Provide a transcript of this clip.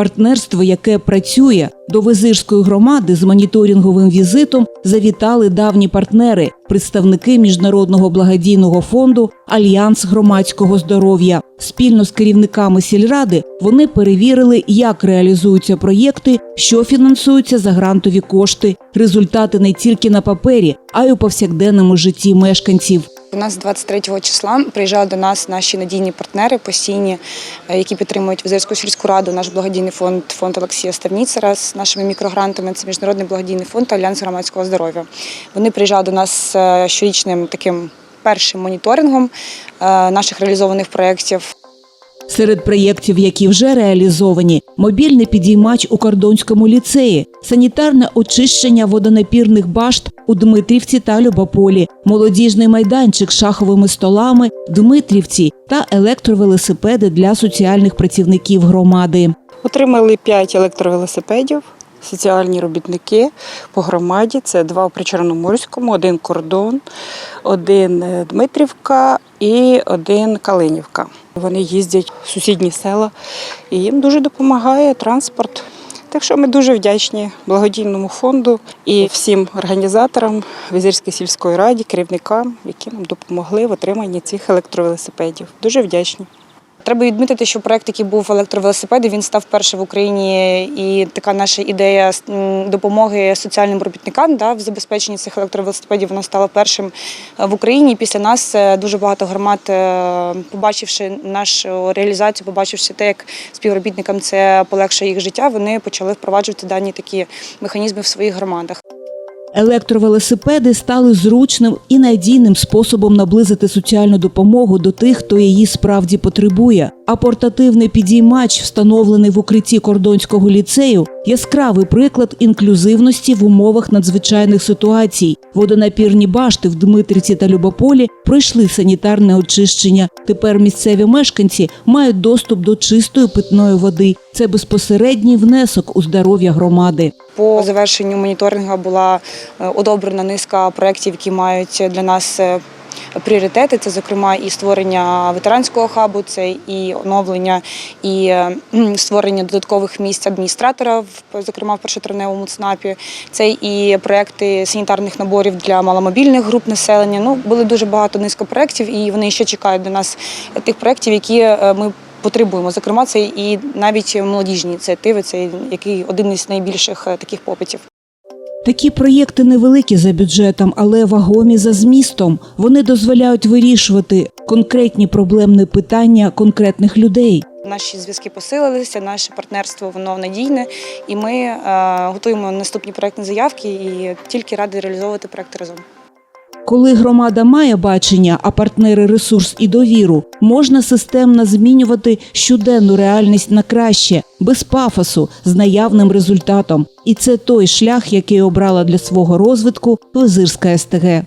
партнерство, яке працює. До Визирської громади з моніторинговим візитом завітали давні партнери, представники міжнародного благодійного фонду Альянс громадського здоров'я. Спільно з керівниками сільради вони перевірили, як реалізуються проєкти, що фінансуються за грантові кошти, результати не тільки на папері, а й у повсякденному житті мешканців. У нас 23 числа приїжджали до нас наші надійні партнери постійні, е, які підтримують Визирську сільську раду, наш благодійний фонд, фонд Олексія Ставніцера з нашими мікрогрантами. Це міжнародний благодійний фонд та Альянс громадського здоров'я. Вони приїжджали до нас е, щорічним таким першим моніторингом е, наших реалізованих проєктів. Серед проєктів, які вже реалізовані, мобільний підіймач у Кордонському ліцеї, санітарне очищення водонапірних башт у Дмитрівці та Любополі, молодіжний майданчик з шаховими столами, Дмитрівці та електровелосипеди для соціальних працівників громади. Отримали 5 електровелосипедів, соціальні робітники по громаді. Це два у Причорноморському, один кордон, один е, Дмитрівка і один Калинівка. Вони їздять в сусідні села і їм дуже допомагає транспорт. Так що ми дуже вдячні благодійному фонду і всім організаторам Візирської сільської раді, керівникам, які нам допомогли в отриманні цих електровелосипедів. Дуже вдячні. Треба відмітити, що проект, який був електровелосипеди, він став перший в Україні. І така наша ідея допомоги соціальним робітникам да, в забезпеченні цих електровелосипедів, вона стала першим е, в Україні. Після нас е, дуже багато громад, е, побачивши нашу реалізацію, побачивши те, як співробітникам це полегшує їх життя, вони почали впроваджувати дані такі механізми в своїх громадах. Електровелосипеди стали зручним і надійним способом наблизити соціальну допомогу до тих, хто її справді потребує. А портативний підіймач, встановлений в укритті кордонського ліцею, яскравий приклад інклюзивності в умовах надзвичайних ситуацій. Водонапірні башти в Дмитрівці та Любополі пройшли санітарне очищення. Тепер місцеві мешканці мають доступ до чистої питної води. Це безпосередній внесок у здоров'я громади. По завершенню моніторингу була е, одобрена низка проєктів, які мають для нас е, пріоритети. Це, зокрема, і створення ветеранського хабу, це і оновлення, і е, створення додаткових місць адміністратора, зокрема в першотравневому ЦНАПі. Це і проекти санітарних наборів для маломобільних груп населення. Ну, були дуже багато низка проєктів, і вони ще чекають до нас тих проєктів, які е, ми потребуємо. Зокрема, це і навіть молодіжні ініціативи, це який один із найбільших е, таких попитів. Такі проєкти невеликі за бюджетом, але вагомі за змістом. Вони дозволяють вирішувати конкретні проблемні питання конкретних людей. Наші зв'язки посилилися, наше партнерство воно надійне, і ми е, готуємо наступні проектні заявки і тільки раді реалізовувати проекти разом. Коли громада має бачення, а партнери ресурс і довіру, можна системно змінювати щоденну реальність на краще, без пафосу, з наявним результатом. І це той шлях, який обрала для свого розвитку Визирська СТГ.